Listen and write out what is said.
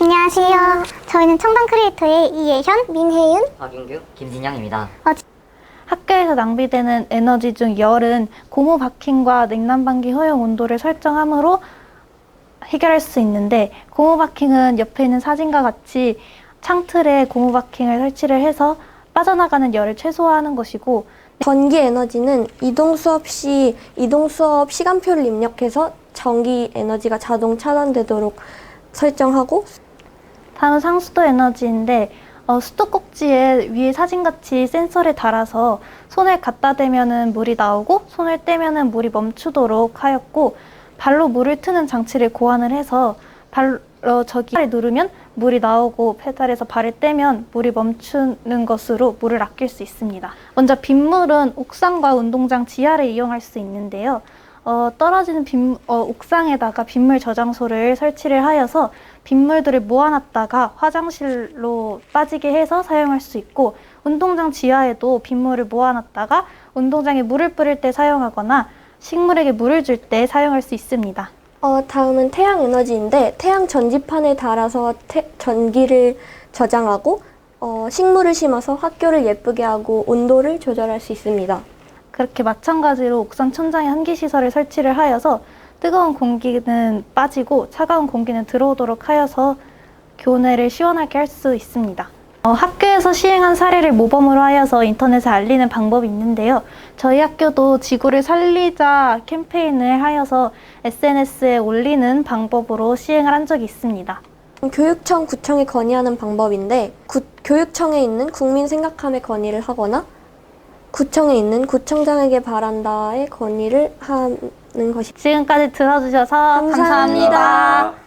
안녕하세요. 저희는 청담 크리에이터의 이예현, 민혜윤. 박윤규, 김진영입니다. 학교에서 낭비되는 에너지 중 열은 고무 바킹과 냉난방기 허용 온도를 설정함으로 해결할 수 있는데 고무 바킹은 옆에 있는 사진과 같이 창틀에 고무 바킹을 설치를 해서 빠져나가는 열을 최소화하는 것이고 전기 에너지는 이동 수업 시 이동 수업 시간표를 입력해서 전기 에너지가 자동 차단되도록 설정하고 다음은 상수도 에너지인데 어, 수도꼭지에 위에 사진같이 센서를 달아서 손을 갖다 대면은 물이 나오고 손을 떼면은 물이 멈추도록 하였고 발로 물을 트는 장치를 고안을 해서 발로 저기 를 누르면 물이 나오고 페달에서 발을 떼면 물이 멈추는 것으로 물을 아낄 수 있습니다. 먼저 빗물은 옥상과 운동장 지하를 이용할 수 있는데요. 어, 떨어지는 빗, 어, 옥상에다가 빗물 저장소를 설치를 하여서 빗물들을 모아놨다가 화장실로 빠지게 해서 사용할 수 있고 운동장 지하에도 빗물을 모아놨다가 운동장에 물을 뿌릴 때 사용하거나 식물에게 물을 줄 때 사용할 수 있습니다. 어, 다음은 태양 에너지인데 태양 전지판에 달아서 태- 전기를 저장하고 어, 식물을 심어서 학교를 예쁘게 하고 온도를 조절할 수 있습니다. 그렇게 마찬가지로 옥상 천장에 한기 시설을 설치를 하여서 뜨거운 공기는 빠지고 차가운 공기는 들어오도록 하여서 교내를 시원하게 할 수 있습니다. 어, 학교에서 시행한 사례를 모범으로 하여서 인터넷에 알리는 방법이 있는데요. 저희 학교도 지구를 살리자 캠페인을 하여서 SNS에 올리는 방법으로 시행을 한 적이 있습니다. 교육청, 구청에 건의하는 방법인데 구- 교육청에 있는 국민 생각함에 건의를 하거나 구청에 있는 구청장에게 바란다에 건의를 하는 것이 지금까지 들어주셔서 감사합니다. 감사합니다.